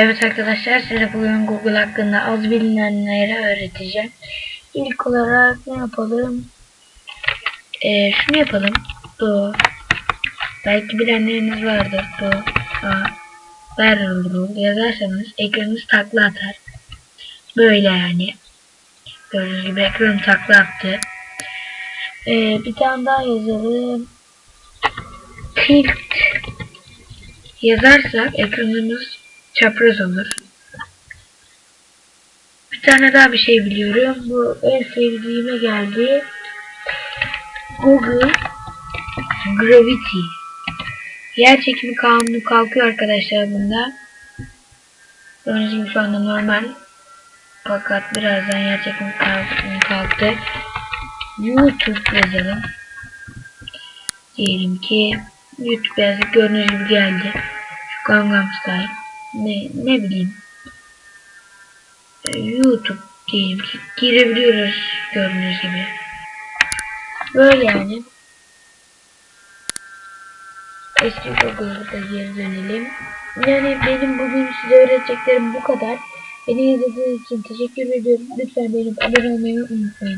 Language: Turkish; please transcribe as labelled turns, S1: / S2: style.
S1: Evet arkadaşlar size bugün Google hakkında az bilinenleri öğreteceğim. İlk olarak ne yapalım? Ee, şunu yapalım. Do. Belki bilenleriniz vardır. Do. A. Barrel yazarsanız ekranınız takla atar. Böyle yani. Gördüğünüz gibi ekranım takla attı. Ee, bir tane daha yazalım. Tilt yazarsak ekranınız çapraz olur. Bir tane daha bir şey biliyorum. Bu en sevdiğime geldi. Google Gravity. Yer çekimi kanunu kalkıyor arkadaşlar bunda. Gördüğünüz gibi şu anda normal. Fakat birazdan yer çekimi kanunu kalktı. YouTube yazalım. Diyelim ki YouTube yazdık gördüğünüz gibi geldi. Şu Gangnam Style. Ne, ne bileyim. Ee, YouTube diyelim ki girebiliyoruz gördüğünüz gibi. Böyle yani. Eski Google'a geri dönelim. Yani benim bugün size öğreteceklerim bu kadar. Beni izlediğiniz için teşekkür ediyorum. Lütfen benim abone olmayı unutmayın.